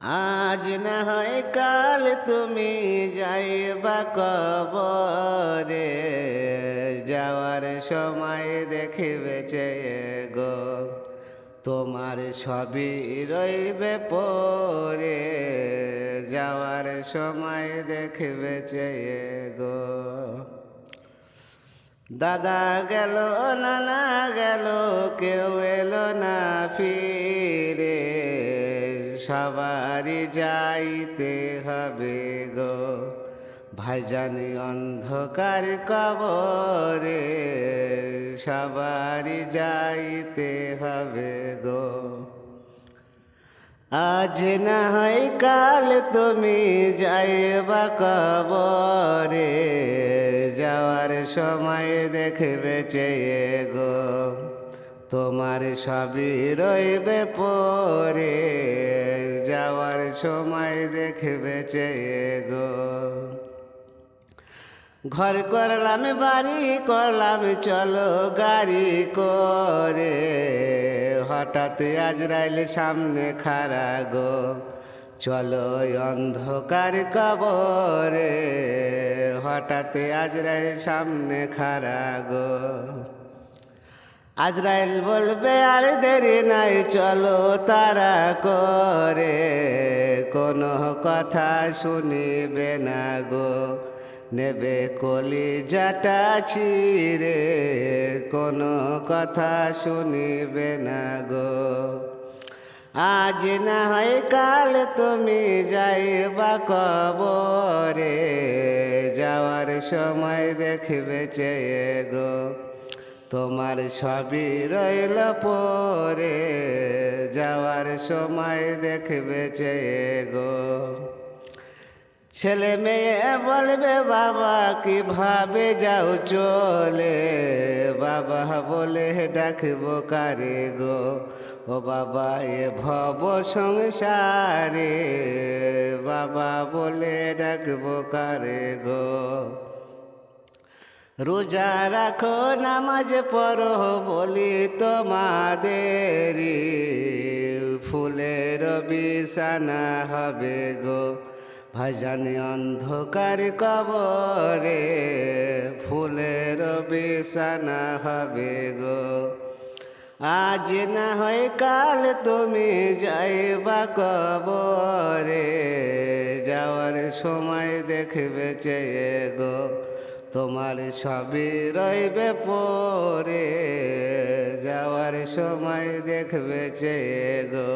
আজ না হয় কাল তুমি যাইবা কবরে, যাওয়ার সময় দেখিবে চেয়ে গো, তোমার সবই রইবে পরে, যাওয়ার সময় দেখবে চেয়ে গো। দাদা গেল, নানা গেল, কেউ এলো না ফিরে সবারই যাইতে হবে গো। ভাইজানি অন্ধকার কবরে সবারই যাইতে হবে গো। আজ না হয় কাল তুমি যাইবা কবরে, যাওয়ার সময় দেখবে চেয়ে গো। তোমার সবই রইবে পরে, যাওয়ার সময় দেখবে চেয়ে গো। ঘর করলাম, বাড়ি করলাম, চলো গাড়ি করে। হঠাৎ আজরাইল সামনে খারা গো। চলো অন্ধকার কবরে। হঠাৎ আজরাইল সামনে খারা গো। আজরাইল বলবে, আর দেরি নাই, চলো তারা করে। কোনো কথা শুনিবে না গো, নেবে কলি জাটা ছিঁড়ে। কোনো কথা শুনিবে না গো। আজ না হয় কাল তুমি যাইবা কবরে, যাওয়ার সময় দেখবে চেয়ে গো। তোমার সবই রইল পরে, যাওয়ার সময় দেখবে চেয়ে গো। ছেলে মেয়ে বলবে, বাবা, কীভাবে যাও চলে? বাবা বলে, ডাকবো কারে গো? ও বাবা, এ ভব সংসারে। বাবা বলে, ডাকবো কারে গো? রোজা রাখো, নামাজ পড়ো বলি তোমাদের। ফুলের বিছানা হবে গো ভাজানি অন্ধকার কবরে। ফুলের বিছানা হবে গো, আজ না হয় কাল তুমি যাইবা কবরে। যাওয়ার সময় দেখবে চেয়ে গো তোমার সবই রইবে পরে যাওয়ার সময় দেখবে চেয়ে গো।